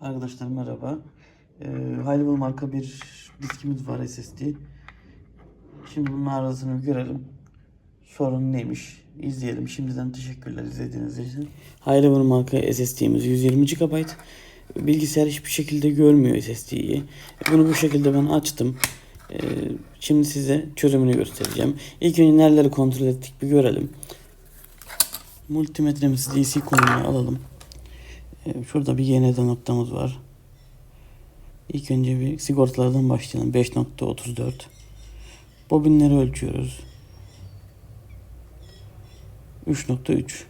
Arkadaşlar merhaba. Ee, Halible marka bir diskimiz var SSD. Şimdi bunun arasını görelim. Sorun neymiş? İzleyelim. Şimdiden teşekkürler izlediğiniz için. Halible marka SSD'miz 120 GB. Bilgisayar hiçbir şekilde görmüyor SSD'yi. Bunu bu şekilde ben açtım. Ee, şimdi size çözümünü göstereceğim. İlk önce nereleri kontrol ettik bir görelim. Multimetremizi DC konumuna alalım. Ee, Şurada bir YND noktamız var. İlk önce bir sigortalardan başlayalım. 5.34 Bobinleri ölçüyoruz. 3.3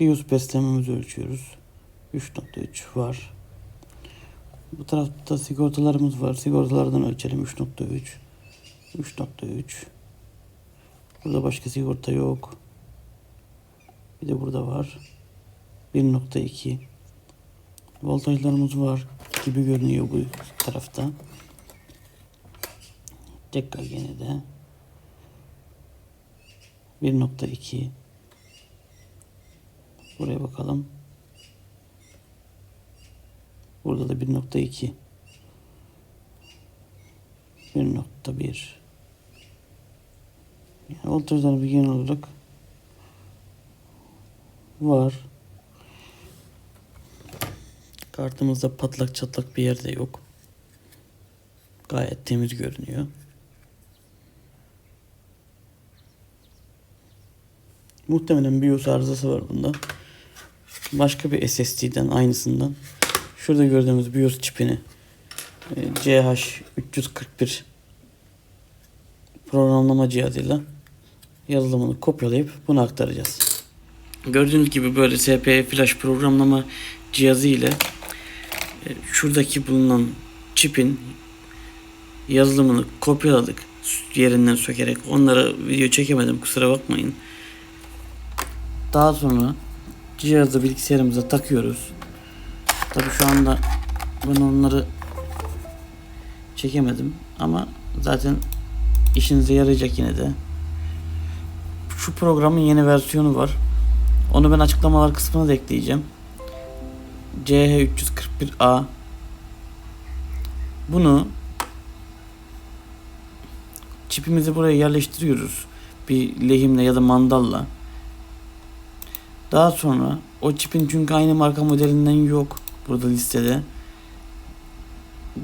Rius beslememizi ölçüyoruz. 3.3 var. Bu tarafta sigortalarımız var. Sigortalardan ölçelim 3.3 3.3 Burada başka sigorta yok. Bir de burada var. 1.2 Voltajlarımız var gibi görünüyor bu tarafta. Tekrar gene de 1.2 Buraya bakalım. Burada da 1.2 1.1 yani voltajlar bir genel olarak var. Kartımızda patlak çatlak bir yerde yok. Gayet temiz görünüyor. Muhtemelen BIOS arızası var bunda. Başka bir SSD'den aynısından. Şurada gördüğümüz BIOS çipini e, CH341 programlama cihazıyla yazılımını kopyalayıp bunu aktaracağız. Gördüğünüz gibi böyle SPE flash programlama cihazı ile e, şuradaki bulunan çipin yazılımını kopyaladık yerinden sökerek. Onlara video çekemedim kusura bakmayın. Daha sonra cihazı bilgisayarımıza takıyoruz. Tabi şu anda ben onları çekemedim ama zaten işinize yarayacak yine de. Şu programın yeni versiyonu var. Onu ben açıklamalar kısmına da ekleyeceğim. CH341A Bunu çipimizi buraya yerleştiriyoruz. Bir lehimle ya da mandalla. Daha sonra o çipin çünkü aynı marka modelinden yok burada listede.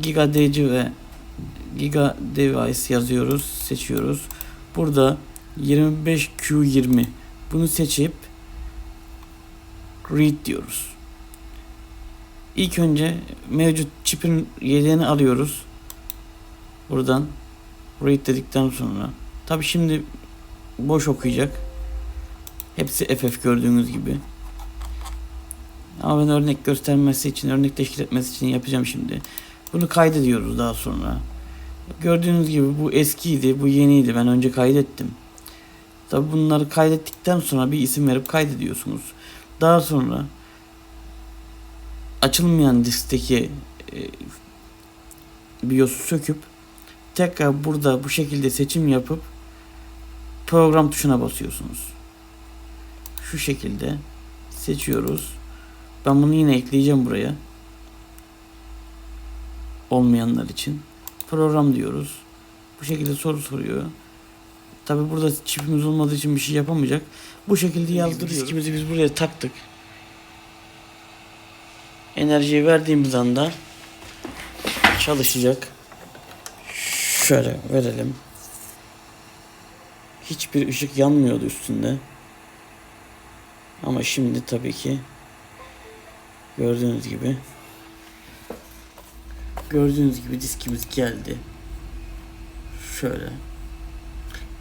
Giga DC ve Giga Device yazıyoruz, seçiyoruz. Burada 25Q20 bunu seçip read diyoruz. İlk önce mevcut çipin yedeğini alıyoruz. Buradan read dedikten sonra tabi şimdi boş okuyacak. Hepsi FF gördüğünüz gibi. Ama ben örnek göstermesi için, örnek teşkil etmesi için yapacağım şimdi. Bunu kaydediyoruz daha sonra. Gördüğünüz gibi bu eskiydi, bu yeniydi. Ben önce kaydettim. Tabi bunları kaydettikten sonra bir isim verip kaydediyorsunuz. Daha sonra açılmayan diskteki e, BIOS'u söküp tekrar burada bu şekilde seçim yapıp program tuşuna basıyorsunuz. Şu şekilde seçiyoruz. Ben bunu yine ekleyeceğim buraya. Olmayanlar için. Program diyoruz. Bu şekilde soru soruyor. Tabi burada çipimiz olmadığı için bir şey yapamayacak. Bu şekilde yazdırıyoruz. Diskimizi biz buraya taktık. Enerjiyi verdiğimiz anda çalışacak. Şöyle verelim. Hiçbir ışık yanmıyordu üstünde. Ama şimdi tabii ki gördüğünüz gibi gördüğünüz gibi diskimiz geldi. Şöyle.